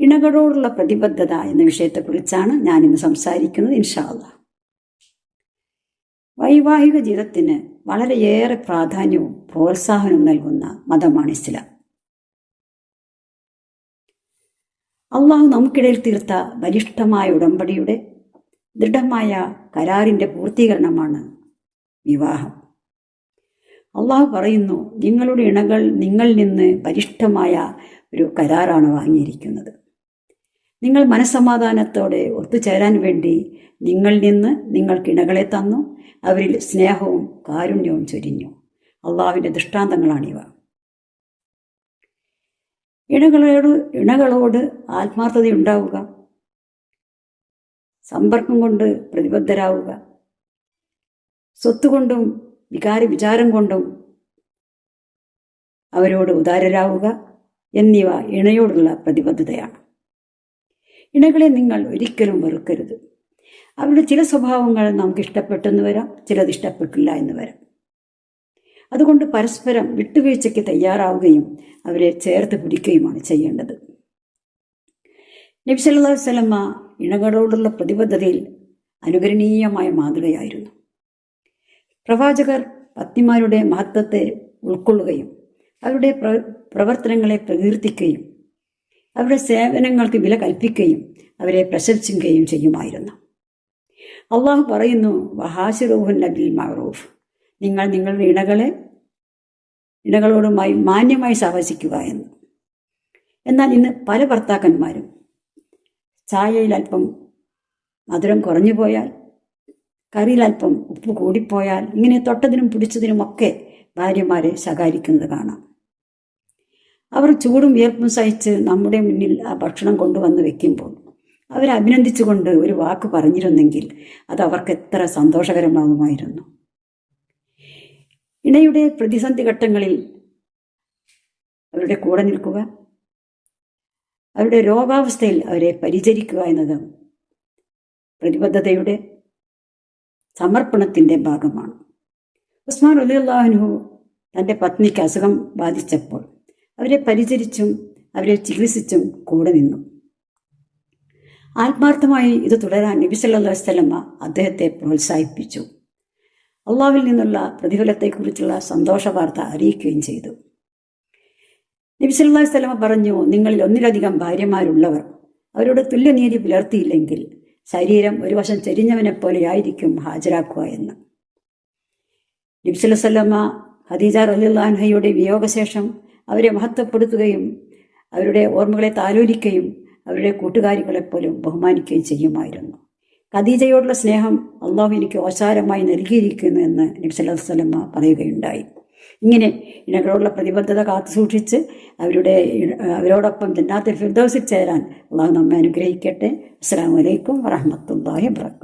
ഇണകളോടുള്ള പ്രതിബദ്ധത എന്ന വിഷയത്തെക്കുറിച്ചാണ് ഞാൻ ഇന്ന് സംസാരിക്കുന്നത് ഇൻഷാല്ല വൈവാഹിക ജീവിതത്തിന് വളരെയേറെ പ്രാധാന്യവും പ്രോത്സാഹനവും നൽകുന്ന മതമാണ് ഇസ്ലാം. അള്ളാഹു നമുക്കിടയിൽ തീർത്ത ബലിഷ്ഠമായ ഉടമ്പടിയുടെ ദൃഢമായ കരാറിന്റെ പൂർത്തീകരണമാണ് വിവാഹം. അള്ളാഹു പറയുന്നു നിങ്ങളുടെ ഇണകൾ നിങ്ങളിൽ നിന്ന് ബലിഷ്ഠമായ ഒരു കരാറാണ് വാങ്ങിയിരിക്കുന്നത്. നിങ്ങൾ മനസ്സമാധാനത്തോടെ ഒത്തുചേരാൻ വേണ്ടി നിങ്ങൾ നിന്ന് നിങ്ങൾക്ക് ഇണകളെ തന്നു. അവരിൽ സ്നേഹവും കാരുണ്യവും ചൊരിഞ്ഞു. അള്ളാഹുവിന്റെ ദൃഷ്ടാന്തങ്ങളാണിവ ഇണകളോട് ഇണകളോട് ആത്മാർത്ഥതയുണ്ടാവുക. സമ്പർക്കം കൊണ്ട് പ്രതിബദ്ധരാവുക. സ്വത്തുകൊണ്ടും വികാര വിചാരം കൊണ്ടും അവരോട് ഉദാരരാവുക. എന്നിവ ഇണയോടുള്ള പ്രതിബദ്ധതയാണ്. ഇണകളെ നിങ്ങൾ ഒരിക്കലും വെറുക്കരുത്. അവരുടെ ചില സ്വഭാവങ്ങൾ നമുക്ക് ഇഷ്ടപ്പെട്ടെന്ന് വരാം ചിലത് ഇഷ്ടപ്പെട്ടില്ല എന്ന് വരാം. അതുകൊണ്ട് പരസ്പരം വിട്ടുവീഴ്ചയ്ക്ക് തയ്യാറാവുകയും അവരെ ചേർത്ത് പിടിക്കുകയുമാണ് ചെയ്യേണ്ടത്. നബി സല്ലല്ലാഹു അലൈഹി വസല്ലമ ഇണകളോടുള്ള പ്രതിബദ്ധതയിൽ അനുകരണീയമായ മാതൃകയായിരുന്നു. പ്രവാചകർ പത്നിമാരുടെ മഹത്വത്തെ ഉൾക്കൊള്ളുകയും അവരുടെ പ്രവർത്തനങ്ങളെ പ്രകീർത്തിക്കുകയും അവരുടെ സേവനങ്ങൾക്ക് വില കൽപ്പിക്കുകയും അവരെ പ്രശംസിക്കുകയും ചെയ്യുമായിരുന്നു. അള്ളാഹു പറയുന്നു വഹാസിറൂഹുൻ നബിൽ മഹറൂഫ് നിങ്ങൾ നിങ്ങളുടെ ഇണകളെ ഇണകളോടുമായി മാന്യമായി സഹവസിക്കുക എന്ന്. എന്നാൽ ഇന്ന് പല ഭർത്താക്കന്മാരും ചായയിൽ അല്പം മധുരം കുറഞ്ഞു പോയാൽ കറിയിൽ അല്പം ഉപ്പ് കൂടിപ്പോയാൽ ഇങ്ങനെ തൊട്ടതിനും പിടിച്ചതിനുമൊക്കെ ഭാര്യമാരെ ശകാരിക്കുന്നത് കാണാം. അവർ ചൂടും വിയർപ്പും സഹിച്ച് നമ്മുടെ മുന്നിൽ ആ ഭക്ഷണം കൊണ്ടുവന്ന് വെക്കുമ്പോൾ അവരെ അഭിനന്ദിച്ചുകൊണ്ട് ഒരു വാക്ക് പറഞ്ഞിരുന്നെങ്കിൽ അത് അവർക്ക് എത്ര സന്തോഷകരമാകുമായിരുന്നു. ഇണയുടെ പ്രതിസന്ധി ഘട്ടങ്ങളിൽ അവരുടെ കൂടെ നിൽക്കുക അവരുടെ രോഗാവസ്ഥയിൽ അവരെ പരിചരിക്കുക എന്നത് പ്രതിബദ്ധതയുടെ സമർപ്പണത്തിന്റെ ഭാഗമാണ്. ഉസ്മാൻ അലി അള്ളാഹുനു തന്റെ പത്നിക്ക് അസുഖം ബാധിച്ചപ്പോൾ അവരെ പരിചരിച്ചും അവരെ ചികിത്സിച്ചും കൂടെ നിന്നു. ആത്മാർത്ഥമായി ഇത് തുടരാൻ നബി വസല്ലമ അദ്ദേഹത്തെ പ്രോത്സാഹിപ്പിച്ചു. അള്ളാവിൽ നിന്നുള്ള പ്രതിഫലത്തെക്കുറിച്ചുള്ള സന്തോഷ വാർത്ത അറിയിക്കുകയും ചെയ്തു. നബി വസല്ലമ പറഞ്ഞു നിങ്ങളിൽ ഒന്നിലധികം ഭാര്യമാരുള്ളവർ. അവരോട് തുല്യനീതി പുലർത്തിയില്ലെങ്കിൽ ശരീരം ഒരു വശം ചെരിഞ്ഞവനെ പോലെയായിരിക്കും ഹാജരാക്കുക എന്ന്. നബി സല്ലല്ലാഹു ഹദീജ റലിള്ളാൻഹയുടെ വിയോഗശേഷം അവരെ മഹത്വപ്പെടുത്തുകയും അവരുടെ ഓർമ്മകളെ താലോലിക്കുകയും അവരുടെ കൂട്ടുകാരികളെപ്പോലും ബഹുമാനിക്കുകയും ചെയ്യുമായിരുന്നു. ഖദീജയോടുള്ള സ്നേഹം അള്ളാഹു എനിക്ക് ഓശാരമായി നൽകിയിരിക്കുന്നു എന്ന് നബി സല്ലല്ലാഹു അലൈഹി വസല്ലമ പറയുകയുണ്ടായി. ഇങ്ങനെ ഇണകളോടുള്ള പ്രതിബദ്ധത കാത്തു സൂക്ഷിച്ച് അവരുടെ അവരോടൊപ്പം ജന്നാത്തിൽ ഫിർദോസിൽ ചേരാൻ അള്ളാഹു നമ്മെ അനുഗ്രഹിക്കട്ടെ. അസ്സാം വലൈക്കും വറഹമത്തല്ലാഹി വാബർക്കാത്തു